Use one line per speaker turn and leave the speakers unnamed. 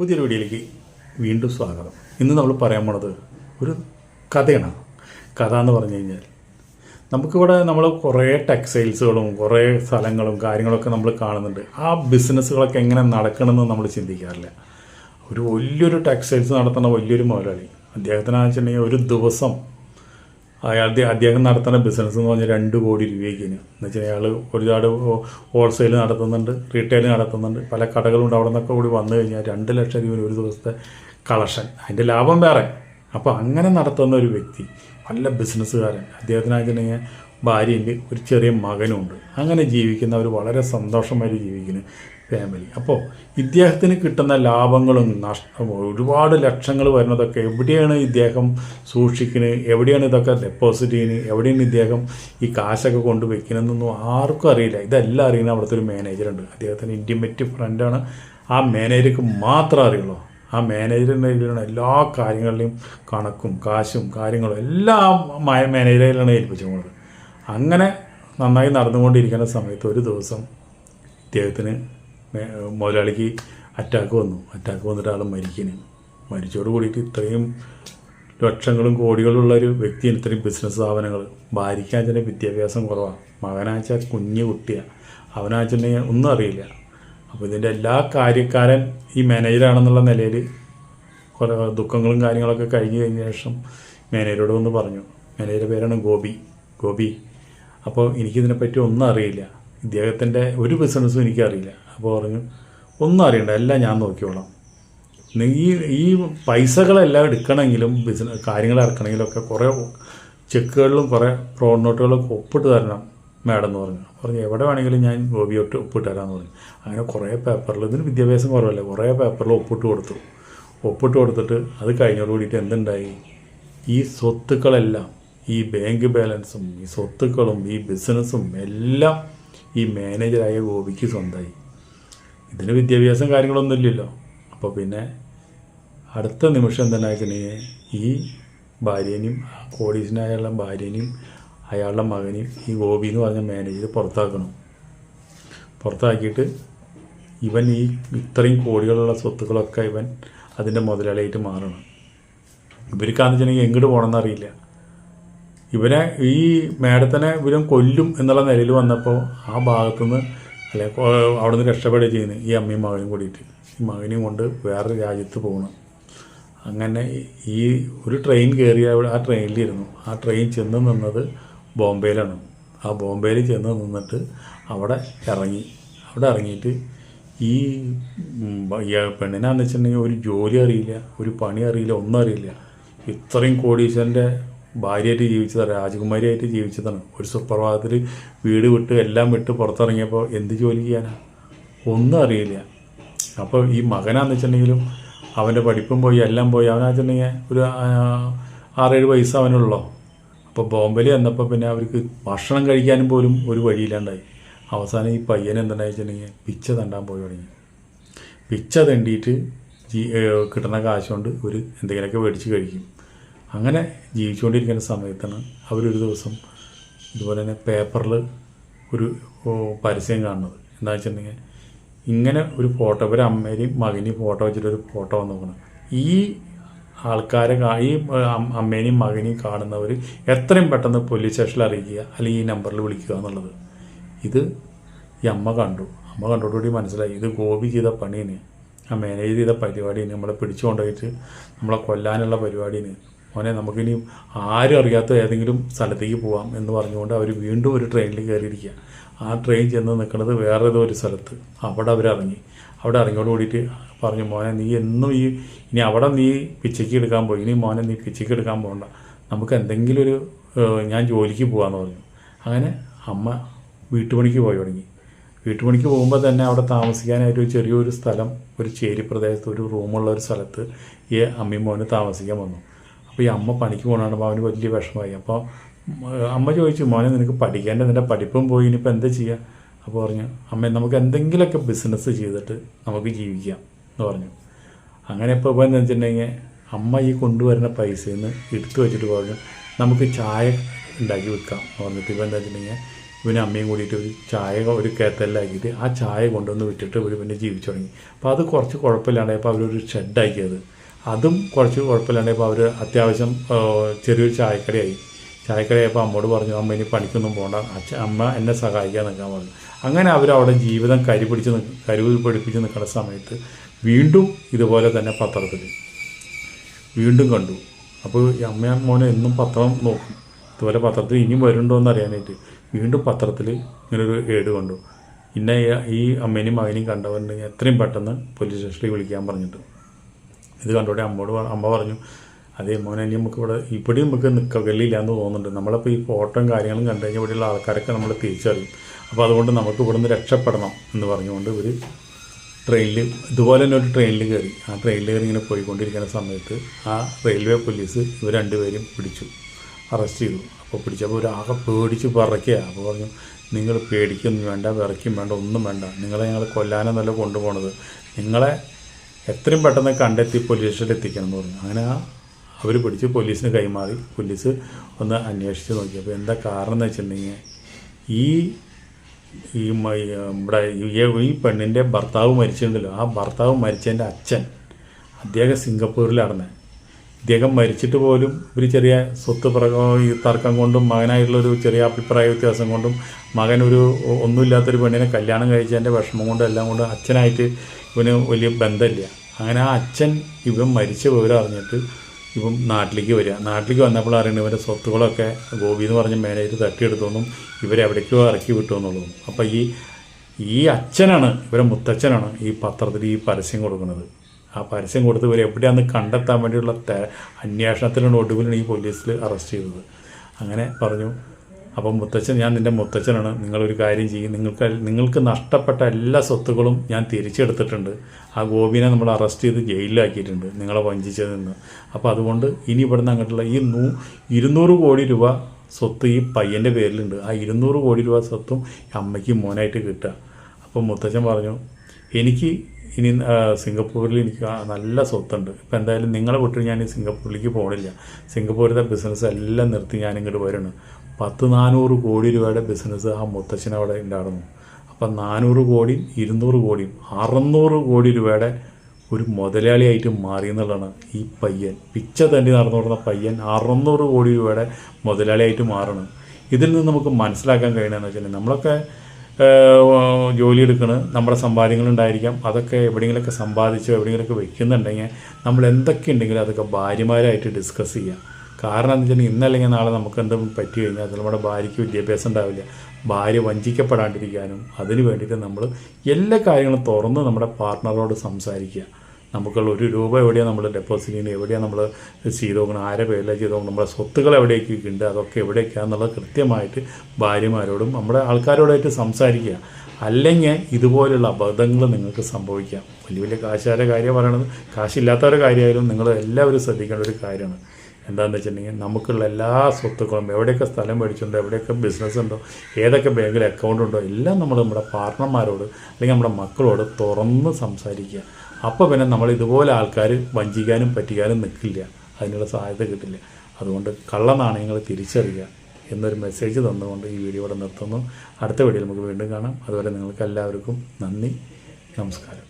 പുതിയൊരു വീഡിയോയിലേക്ക് വീണ്ടും സ്വാഗതം. ഇന്ന് നമ്മൾ പറയാൻ പോണത് ഒരു കഥയാണ്. കഥ എന്ന് പറഞ്ഞു കഴിഞ്ഞാൽ നമുക്കിവിടെ നമ്മൾ കുറേ ടെക്സ്റ്റൈൽസുകളും കുറേ സ്ഥലങ്ങളും കാര്യങ്ങളൊക്കെ നമ്മൾ കാണുന്നുണ്ട്. ആ ബിസിനസ്സുകളൊക്കെ എങ്ങനെ നടക്കണമെന്ന് നമ്മൾ ചിന്തിക്കാറില്ല. ഒരു വലിയൊരു ടെക്സ്റ്റൈൽസ് നടത്തുന്ന വലിയൊരു മുതലാളി. അദ്ദേഹത്തിനാണെന്ന് വെച്ചിട്ടുണ്ടെങ്കിൽ ഒരു ദിവസം അയാൾ അദ്ദേഹം നടത്തുന്ന ബിസിനസ് എന്ന് പറഞ്ഞാൽ രണ്ട് കോടി രൂപയ്ക്കിന് എന്ന് വെച്ചാൽ അയാൾ ഒരുപാട് ഹോൾസെയിൽ നടത്തുന്നുണ്ട് റീറ്റെയിൽ നടത്തുന്നുണ്ട്. പല കടകളുണ്ട്. അവിടെ നിന്നൊക്കെ കൂടി വന്നു കഴിഞ്ഞാൽ രണ്ട് ലക്ഷം രൂപ ഒരു ദിവസത്തെ കളക്ഷൻ അതിന്റെ ലാഭം വേറെ. അപ്പോൾ അങ്ങനെ നടത്തുന്ന ഒരു വ്യക്തി നല്ല ബിസിനസ്സുകാരൻ അദ്ദേഹത്തിനാണെന്നുണ്ടെങ്കിൽ ഭാര്യയുണ്ട് ഒരു ചെറിയ മകനുമുണ്ട്. അങ്ങനെ ജീവിക്കുന്ന ഒരു വളരെ സന്തോഷമായിട്ട് ജീവിക്കുന്ന. ഫാമിലി അപ്പോൾ ഇദ്ദേഹത്തിന് കിട്ടുന്ന ലാഭങ്ങളും നഷ്ടം ഒരുപാട് ലക്ഷങ്ങൾ വരുന്നതൊക്കെ എവിടെയാണ് ഇദ്ദേഹം സൂക്ഷിക്കുന്നത് എവിടെയാണ് ഇതൊക്കെ ഡെപ്പോസിറ്റ് ചെയ്യുന്നത് എവിടെയാണ് ഇദ്ദേഹം ഈ കാശൊക്കെ കൊണ്ട് വെക്കുന്നതെന്നൊന്നും ആർക്കും അറിയില്ല. ഇതെല്ലാം അറിയുന്ന അവിടുത്തെ ഒരു മാനേജറുണ്ട് അദ്ദേഹത്തിന് ഇന്റിമേറ്റ് ഫ്രണ്ടാണ് ആ മാനേജർക്ക് മാത്രം അറിയുള്ളൂ. ആ മാനേജറിന്റെ കയ്യിലാണ് എല്ലാ കാര്യങ്ങളുടെയും കണക്കും കാശും കാര്യങ്ങളും എല്ലാം ആ മാനേജറിലാണ് ഏൽപ്പിച്ചുകൊണ്ടത് അങ്ങനെ നന്നായി നടന്നുകൊണ്ടിരിക്കുന്ന സമയത്ത് ഒരു ദിവസം ഇദ്ദേഹത്തിന് മുതലാളിക്ക് അറ്റാക്ക് വന്നു. അറ്റാക്ക് വന്നിട്ട് ആൾ മരിക്കുന്നു മരിച്ചോട് കൂടിയിട്ട് ഇത്രയും ലക്ഷങ്ങളും കോടികളുള്ള ഒരു വ്യക്തിയാണ് ഇത്രയും ബിസിനസ് സ്ഥാപനങ്ങൾ ഭാര്യയ്ക്കാച്ചാൽ വിദ്യാഭ്യാസം കുറവാണ് മകനാച്ചാൽ കുഞ്ഞു കുട്ടിയാണ് അവനാച്ചനെ ഒന്നും അറിയില്ല. അപ്പോൾ ഇതിന്റെ എല്ലാ കാര്യക്കാരൻ ഈ മാനേജറാണെന്നുള്ള നിലയിൽ കുറേ ദുഃഖങ്ങളും കാര്യങ്ങളൊക്കെ കഴിഞ്ഞ് കഴിഞ്ഞ ശേഷം മാനേജരോട് വന്ന് പറഞ്ഞു. മാനേജറുടെ പേരാണ് ഗോപി. ഗോപി അപ്പോൾ എനിക്കിതിനെപ്പറ്റി ഒന്നും അറിയില്ല. ഇദ്ദേഹത്തിന്റെ ഒരു ബിസിനസ്സും എനിക്കറിയില്ല. അപ്പോൾ പറഞ്ഞു ഒന്നും അറിയണ്ട എല്ലാം ഞാൻ നോക്കിക്കോളാം. നീ ഈ പൈസകളെല്ലാം എടുക്കണമെങ്കിലും ബിസിനസ് കാര്യങ്ങൾ ഇറക്കണമെങ്കിലും ഒക്കെ കുറേ ചെക്കുകളിലും കുറേ ഫ്രോഡ് നോട്ടുകളൊക്കെ ഒപ്പിട്ട് തരണം മാഡം എന്ന് പറഞ്ഞു. പറഞ്ഞു എവിടെ വേണമെങ്കിലും ഞാൻ ഗോപിയോട്ട് ഒപ്പിട്ട് തരാമെന്ന് പറഞ്ഞു. അങ്ങനെ കുറേ പേപ്പറിൽ ഇതിന് വിദ്യാഭ്യാസം കുറവല്ലേ കുറേ പേപ്പറിൽ ഒപ്പിട്ട് കൊടുത്തു. ഒപ്പിട്ട് കൊടുത്തിട്ട് അത് കഴിഞ്ഞോട് കൂടിയിട്ട് എന്തുണ്ടായി? ഈ സ്വത്തുക്കളെല്ലാം ഈ ബാങ്ക് ബാലൻസും ഈ സ്വത്തുക്കളും ഈ ബിസിനസ്സും എല്ലാം ഈ മാനേജറായ ഗോപിക്ക് സ്വന്തമായി. ഇതിന് വിദ്യാഭ്യാസം കാര്യങ്ങളൊന്നും ഇല്ലല്ലോ അപ്പോൾ പിന്നെ അടുത്ത നിമിഷം എന്താ വെച്ചിട്ടുണ്ടെങ്കിൽ ഈ ഭാര്യേനെയും കോടീശനായുള്ള ഭാര്യേനെയും അയാളുടെ മകനെയും ഈ ഗോപി എന്ന് പറഞ്ഞ മാനേജർ പുറത്താക്കണം. പുറത്താക്കിയിട്ട് ഇവൻ ഈ ഇത്രയും കോടികളുള്ള സ്വത്തുക്കളൊക്കെ ഇവൻ അതിന്റെ മുതലാളിയായിട്ട് മാറണം. ഇവർക്കാന്ന് വെച്ചിട്ടുണ്ടെങ്കിൽ എങ്ങോട്ട് പോകണമെന്ന് അറിയില്ല. ഇവനെ ഈ മേഡത്തിനെ ഇവരും കൊല്ലും എന്നുള്ള നിലയിൽ വന്നപ്പോൾ ആ ഭാഗത്തുനിന്ന് അല്ലെ അവിടെ നിന്ന് രക്ഷപ്പെടുകയും ചെയ്യുന്നത്. ഈ അമ്മയും മകനും കൂടിയിട്ട്. ഈ മകനെയും കൊണ്ട് വേറൊരു രാജ്യത്ത് പോകണം. അങ്ങനെ ഈ ഒരു ട്രെയിൻ കയറിയ ആ ട്രെയിനിലിരുന്നു ആ ട്രെയിൻ ചെന്ന് നിന്നത് ബോംബെയിലാണ്. ആ ബോംബെയിൽ ചെന്ന് നിന്നിട്ട് അവിടെ ഇറങ്ങി. അവിടെ ഇറങ്ങിയിട്ട് ഈ പെണ്ണിനാന്ന് വെച്ചിട്ടുണ്ടെങ്കിൽ ഒരു ജോലി അറിയില്ല ഒരു പണി അറിയില്ല ഒന്നും അറിയില്ല. ഇത്രയും കോടീശ്വരന്റെ ഭാര്യയായിട്ട് ജീവിച്ചതാണ് രാജകുമാരിയായിട്ട് ജീവിച്ചതാണ്. ഒരു സുപ്രഭാതത്തിൽ വീട് വിട്ട് എല്ലാം വിട്ട് പുറത്തിറങ്ങിയപ്പോൾ എന്ത് ജോലി ചെയ്യാനാണ് ഒന്നും അറിയില്ല. അപ്പോൾ ഈ മകനാന്ന് വെച്ചിട്ടുണ്ടെങ്കിലും അവന്റെ പഠിപ്പും പോയി എല്ലാം പോയി. അവനാണെന്നുണ്ടെങ്കിൽ ഒരു ആറേഴ് വയസ്സ് അവനുള്ളോ? അപ്പോൾ ബോംബെയിൽ വന്നപ്പോൾ പിന്നെ അവർക്ക് ഭക്ഷണം കഴിക്കാനും പോലും ഒരു വഴിയില്ലാണ്ടായി. അവസാനം ഈ പയ്യൻ എന്താണെന്ന് വെച്ചിട്ടുണ്ടെങ്കിൽ പിച്ച തണ്ടാൻ പോയി തുടങ്ങി. പിച്ച തണ്ടിയിട്ട് ജീ കിട്ടുന്ന കാശ് കൊണ്ട് ഒരു എന്തെങ്കിലുമൊക്കെ മേടിച്ച് കഴിക്കും. അങ്ങനെ ജീവിച്ചുകൊണ്ടിരിക്കുന്ന സമയത്താണ് അവരൊരു ദിവസം ഇതുപോലെ തന്നെ പേപ്പറിൽ ഒരു പരസ്യം കാണുന്നത്. എന്താ വെച്ചിട്ടുണ്ടെങ്കിൽ ഇങ്ങനെ ഒരു ഫോട്ടോ ഒരു അമ്മേനെയും മകനെയും ഫോട്ടോ വെച്ചിട്ടൊരു ഫോട്ടോ വന്നു ഈ ആൾക്കാരെ ഈ അമ്മേനെയും മകനെയും കാണുന്നവർ എത്രയും പെട്ടെന്ന് പോലീസ് സ്റ്റേഷനിൽ അറിയിക്കുക അല്ലെങ്കിൽ ഈ നമ്പറിൽ വിളിക്കുക എന്നുള്ളത്. ഇത് ഈ അമ്മ കണ്ടു. അമ്മ കണ്ടോടുകൂടി മനസ്സിലായി. ഇത് ഗോപി ചെയ്ത പണീന് ആ മാനേജ് ചെയ്ത പരിപാടിയാണ്. നമ്മളെ പിടിച്ചു കൊണ്ടുപോയിട്ട് നമ്മളെ കൊല്ലാനുള്ള പരിപാടിയാണ്. മോനെ നമുക്കിനിയും ആരും അറിയാത്ത ഏതെങ്കിലും സ്ഥലത്തേക്ക് പോവാം എന്ന് പറഞ്ഞുകൊണ്ട് അവർ വീണ്ടും ഒരു ട്രെയിനിൽ കയറിയിരിക്കുക ആ ട്രെയിൻ ചെന്ന് നിൽക്കുന്നത് വേറെ ഏതോ ഒരു സ്ഥലത്ത്. അവിടെ അവരിറങ്ങി അവിടെ ഇറങ്ങിയോട് കൂടിയിട്ട് പറഞ്ഞു മോനെ നീ എന്നും ഈ ഇനി അവിടെ നീ പിച്ചയ്ക്ക് എടുക്കാൻ പോയി ഇനി മോനെ നീ പിച്ചയ്ക്ക് എടുക്കാൻ പോകണ്ട നമുക്ക് എന്തെങ്കിലും ഒരു ഞാൻ ജോലിക്ക് പോകാമെന്ന് പറഞ്ഞു. അങ്ങനെ അമ്മ വീട്ടുപണിക്ക് പോയി തുടങ്ങി. വീട്ടുപണിക്ക് പോകുമ്പോൾ തന്നെ അവിടെ താമസിക്കാനായിട്ട് ചെറിയൊരു സ്ഥലം ഒരു ചേരി പ്രദേശത്ത് ഒരു റൂമുള്ള ഒരു സ്ഥലത്ത് ഈ അമ്മയും മോന് താമസിക്കാൻ വന്നു. അപ്പോൾ ഈ അമ്മ പണിക്ക് പോകണമാണ് അവന് വലിയ വിഷമമായി. അപ്പോൾ അമ്മ ചോദിച്ചു മോനെ നിനക്ക് പഠിക്കേണ്ട നിന്റെ പഠിപ്പും പോയി ഇനിയിപ്പോൾ എന്താ ചെയ്യുക അപ്പോൾ പറഞ്ഞു അമ്മ നമുക്ക് എന്തെങ്കിലുമൊക്കെ ബിസിനസ് ചെയ്തിട്ട് നമുക്ക് ജീവിക്കാം എന്ന് പറഞ്ഞു. അങ്ങനെ ഇപ്പോൾ ഇപ്പോൾ എന്താ വെച്ചിട്ടുണ്ടെങ്കിൽ അമ്മ ഈ കൊണ്ടുവരുന്ന പൈസയിൽ നിന്ന് എടുത്തു വെച്ചിട്ട് പറഞ്ഞു നമുക്ക് ചായ ഉണ്ടാക്കി വെക്കാം എന്ന് പറഞ്ഞിട്ട് ഇപ്പോൾ എന്താ വെച്ചിട്ടുണ്ടെങ്കിൽ ഇവന് അമ്മയും കൂടിയിട്ട് ഒരു ചായ ഒരു കേത്തലാക്കിയിട്ട് ആ ചായ കൊണ്ടുവന്ന് വിറ്റിട്ട് ഇവർ പിന്നെ ജീവിച്ചു തുടങ്ങി. അപ്പോൾ അത് കുറച്ച് കുഴപ്പമില്ലാണ്ടായപ്പോൾ അവരൊരു ഷെഡാക്കിയത് അതും കുറച്ച് കുഴപ്പമില്ലാണ്ടായപ്പോൾ അവർ അത്യാവശ്യം ചെറിയൊരു ചായക്കടയായി. ചായക്കടയായപ്പോൾ അമ്മോട് പറഞ്ഞു അമ്മ ഇനി പണിക്കൊന്നും പോകണ്ട അച്ഛ അമ്മ എന്നെ സഹായിക്കാൻ നിൽക്കാൻ പറഞ്ഞു. അങ്ങനെ അവർ അവിടെ ജീവിതം കരി പിടിച്ച് നിൽക്ക കരുവ് പഠിപ്പിച്ച് നിൽക്കുന്ന സമയത്ത് വീണ്ടും ഇതുപോലെ തന്നെ പത്രത്തിൽ. വീണ്ടും കണ്ടു. അപ്പോൾ അമ്മ മോനെ എന്നും പത്രം നോക്കും. ഇതുപോലെ പത്രത്തിൽ ഇനിയും വരുന്നുണ്ടോ എന്ന് അറിയാനായിട്ട് വീണ്ടും പത്രത്തിൽ ഇങ്ങനൊരു ഏട് കണ്ടു. ഇന്ന ഈ അമ്മേനെയും മകനെയും കണ്ടവരുണ്ടെങ്കിൽ എത്രയും പെട്ടെന്ന് പോലീസ് സ്റ്റേഷനിൽ വിളിക്കാൻ പറഞ്ഞിട്ട്. ഇത് കണ്ടോടെ അമ്മോട് അമ്മ പറഞ്ഞു അതേ മോനെ ഇനി നമുക്ക് ഇവിടെ ഇവിടെ നമുക്ക് നിൽക്കകളില്ല എന്ന് തോന്നുന്നുണ്ട്. നമ്മളിപ്പോൾ ഈ ഫോട്ടോയും കാര്യങ്ങളും കണ്ടു കഴിഞ്ഞാൽ ഇവിടെയുള്ള ആൾക്കാരൊക്കെ നമ്മൾ തിരിച്ചറിയും. അപ്പോൾ അതുകൊണ്ട് നമുക്ക് ഇവിടുന്ന് രക്ഷപ്പെടണം എന്ന് പറഞ്ഞുകൊണ്ട് ഒരു ട്രെയിനിൽ ഇതുപോലെ തന്നെ ഒരു ട്രെയിനിൽ കയറി. ആ ട്രെയിനിൽ കയറി ഇങ്ങനെ പോയിക്കൊണ്ടിരിക്കുന്ന സമയത്ത് ആ റെയിൽവേ പോലീസ് ഇവർ രണ്ടുപേരും പിടിച്ചു. അറസ്റ്റ് ചെയ്തു. അപ്പോൾ പിടിച്ചപ്പോൾ ഒരു ആകെ പേടിച്ച് വിറയ്ക്കുക അപ്പോൾ പറഞ്ഞു നിങ്ങൾ പേടിക്കൊന്നും വേണ്ട വിറയ്ക്കും വേണ്ട ഒന്നും വേണ്ട. നിങ്ങളെ ഞങ്ങൾ കൊല്ലാനെന്നല്ല കൊണ്ടുപോകണത് നിങ്ങളെ എത്രയും പെട്ടെന്ന് കണ്ടെത്തി പോലീസ് സ്റ്റേഷനിൽ എത്തിക്കണം എന്ന് പറഞ്ഞു. അങ്ങനെ അവർ പിടിച്ച് പോലീസിന് കൈമാറി. പോലീസ് ഒന്ന് അന്വേഷിച്ച് നോക്കി. അപ്പോൾ എന്താ കാരണം എന്ന് വെച്ചിട്ടുണ്ടെങ്കിൽ ഈ ഈ ഇവിടെ ഈ- പെണ്ണിന്റെ ഭർത്താവ് മരിച്ചിട്ടുണ്ടല്ലോ. ആ ഭർത്താവ് മരിച്ചതിന്റെ അച്ഛൻ അദ്ദേഹം സിംഗപ്പൂരിലാണ് ഇദ്ദേഹം മരിച്ചിട്ട് പോലും ഒരു ചെറിയ സ്വത്ത് ഈ തർക്കം കൊണ്ടും മകനായിട്ടുള്ളൊരു ചെറിയ അഭിപ്രായ വ്യത്യാസം കൊണ്ടും മകൻ ഒരു ഒന്നുമില്ലാത്തൊരു പെണ്ണിനെ കല്യാണം കഴിച്ചതിന്റെ വിഷമം കൊണ്ടും എല്ലാം കൊണ്ടും അച്ഛനായിട്ട് ഇവന് വലിയ ബന്ധമില്ല. അങ്ങനെ ആ അച്ഛൻ ഇവൻ മരിച്ച വിവരം അറിഞ്ഞിട്ട് ഇവൻ നാട്ടിലേക്ക് വരിക. നാട്ടിലേക്ക് വന്നപ്പോൾ അറിയണം ഇവന്റെ സ്വത്തുകളൊക്കെ ഗോപി എന്ന് പറഞ്ഞ മേനേജർ തട്ടിയെടുത്തൊന്നും ഇവരെ എവിടേക്കോ ഇറക്കി വിട്ടു എന്നുള്ളതും അപ്പോൾ ഈ ഈ അച്ഛനാണ് ഇവരെ മുത്തച്ഛനാണ് ഈ പത്രത്തിൽ ഈ പരസ്യം കൊടുക്കുന്നത്. ആ പരസ്യം കൊടുത്ത് ഇവർ എവിടെയാണെന്ന് കണ്ടെത്താൻ വേണ്ടിയുള്ള അന്വേഷണത്തിനുള്ള ഒടുവിലാണ് ഈ പോലീസിൽ അറസ്റ്റ് ചെയ്തത്. അങ്ങനെ പറഞ്ഞു അപ്പം മുത്തച്ഛൻ ഞാൻ നിന്റെ മുത്തച്ഛനാണ്. നിങ്ങളൊരു കാര്യം ചെയ്യും. നിങ്ങൾക്ക് നിങ്ങൾക്ക് നഷ്ടപ്പെട്ട എല്ലാ സ്വത്തുക്കളും ഞാൻ തിരിച്ചെടുത്തിട്ടുണ്ട്. ആ ഗോപിനെ നമ്മൾ അറസ്റ്റ് ചെയ്ത് ജയിലിലാക്കിയിട്ടുണ്ട് നിങ്ങളെ വഞ്ചിച്ചതിൽ നിന്ന്. അപ്പോൾ അതുകൊണ്ട് ഇനി ഇവിടുന്ന് അങ്ങോട്ടുള്ള ഈ നൂ ഇരുന്നൂറ് കോടി രൂപ സ്വത്ത് ഈ പയ്യന്റെ പേരിലുണ്ട്. ആ ഇരുന്നൂറ് കോടി രൂപ സ്വത്തും അമ്മയ്ക്ക് മോനായിട്ട് കിട്ടുക. അപ്പോൾ മുത്തച്ഛൻ പറഞ്ഞു എനിക്ക് ഇനി സിംഗപ്പൂരിൽ എനിക്ക് നല്ല സ്വത്തുണ്ട്. ഇപ്പം എന്തായാലും നിങ്ങളെ വിട്ട് ഞാൻ സിംഗപ്പൂരിലേക്ക് പോകണില്ല സിംഗപ്പൂരിലെ ബിസിനസ് എല്ലാം നിർത്തി ഞാനിങ്ങോട്ട് വരണം. പത്ത് നാനൂറ് കോടി രൂപയുടെ ബിസിനസ് ആ മുത്തച്ഛൻ അവിടെ ഉണ്ടായിരുന്നു. അപ്പം നാനൂറ് കോടി ഇരുന്നൂറ് കോടിയും അറുന്നൂറ് കോടി രൂപയുടെ ഒരു മുതലാളിയായിട്ട് മാറി എന്നുള്ളതാണ് ഈ പയ്യൻ. പിച്ച തണ്ടി നടന്നു കൊടുക്കുന്ന പയ്യൻ അറുന്നൂറ് കോടി രൂപയുടെ മുതലാളിയായിട്ട് മാറണം. ഇതിൽ നിന്ന് നമുക്ക് മനസ്സിലാക്കാൻ കഴിയണമെന്ന് വെച്ചിട്ടുണ്ടെങ്കിൽ നമ്മളൊക്കെ ജോലി എടുക്കണ് നമ്മുടെ സമ്പാദ്യങ്ങളുണ്ടായിരിക്കാം അതൊക്കെ എവിടെയെങ്കിലുമൊക്കെ സമ്പാദിച്ചോ എവിടെയെങ്കിലുമൊക്കെ വെക്കുന്നുണ്ടെങ്കിൽ നമ്മൾ എന്തൊക്കെ ഉണ്ടെങ്കിലും അതൊക്കെ ഭാര്യമാരായിട്ട് ഡിസ്കസ് ചെയ്യാം. കാരണം എന്താ വെച്ചാൽ ഇന്നല്ലെങ്കിൽ നാളെ നമുക്ക് എന്തും പറ്റി കഴിഞ്ഞാൽ അത് നമ്മുടെ ഭാര്യയ്ക്ക് വിദ്യാഭ്യാസം ഉണ്ടാവില്ല. ഭാര്യ വഞ്ചിക്കപ്പെടാണ്ടിരിക്കാനും അതിന് വേണ്ടിയിട്ട് നമ്മൾ എല്ലാ കാര്യങ്ങളും തുറന്ന് നമ്മുടെ പാർട്ട്ണറോട് സംസാരിക്കുക. നമുക്കുള്ള ഒരു രൂപ എവിടെയാണ് നമ്മൾ ഡെപ്പോസിറ്റ് ചെയ്യുന്നത്? എവിടെയാണ് നമ്മൾ ചെയ്ത് നോക്കണം ആരെ പേരിലാണ് ചെയ്ത് നോക്കണം നമ്മുടെ സ്വത്തുകൾ എവിടേക്ക് ഉണ്ട് അതൊക്കെ എവിടെയൊക്കെയാണെന്നുള്ളത് കൃത്യമായിട്ട് ഭാര്യമാരോടും നമ്മുടെ ആൾക്കാരോടായിട്ട് സംസാരിക്കുക. അല്ലെങ്കിൽ ഇതുപോലുള്ള അബദ്ധങ്ങൾ നിങ്ങൾക്ക് സംഭവിക്കാം. വലിയ വലിയ കാശുകാരുടെ കാര്യം പറയണത് കാശില്ലാത്തവരുടെ കാര്യമായാലും നിങ്ങൾ എല്ലാവരും ശ്രദ്ധിക്കേണ്ട ഒരു കാര്യമാണ്. എന്താണെന്ന് വെച്ചിട്ടുണ്ടെങ്കിൽ നമുക്കുള്ള എല്ലാ സ്വത്തുക്കളും എവിടെയൊക്കെ സ്ഥലം മേടിച്ചിട്ടുണ്ടോ എവിടെയൊക്കെ ബിസിനസ് ഉണ്ടോ ഏതൊക്കെ ബാങ്കിൽ അക്കൗണ്ട് ഉണ്ടോ എല്ലാം നമ്മൾ നമ്മുടെ പാർട്ട്ണർമാരോട് അല്ലെങ്കിൽ നമ്മുടെ മക്കളോട് തുറന്ന് സംസാരിക്കുക. അപ്പോൾ പിന്നെ നമ്മൾ ഇതുപോലെ ആൾക്കാർ വഞ്ചിക്കാനും പറ്റിക്കാനും നിൽക്കില്ല. അതിനുള്ള സഹായത കിട്ടില്ല. അതുകൊണ്ട് കള്ള നാണയങ്ങൾ തിരിച്ചറിയുക എന്നൊരു മെസ്സേജ് തന്നുകൊണ്ട് ഈ വീഡിയോ ഇവിടെ നിർത്തുന്നു. അടുത്ത വീഡിയോയിൽ നമുക്ക് വീണ്ടും കാണാം. അതുവരെ നിങ്ങൾക്ക് എല്ലാവർക്കും നന്ദി. നമസ്കാരം.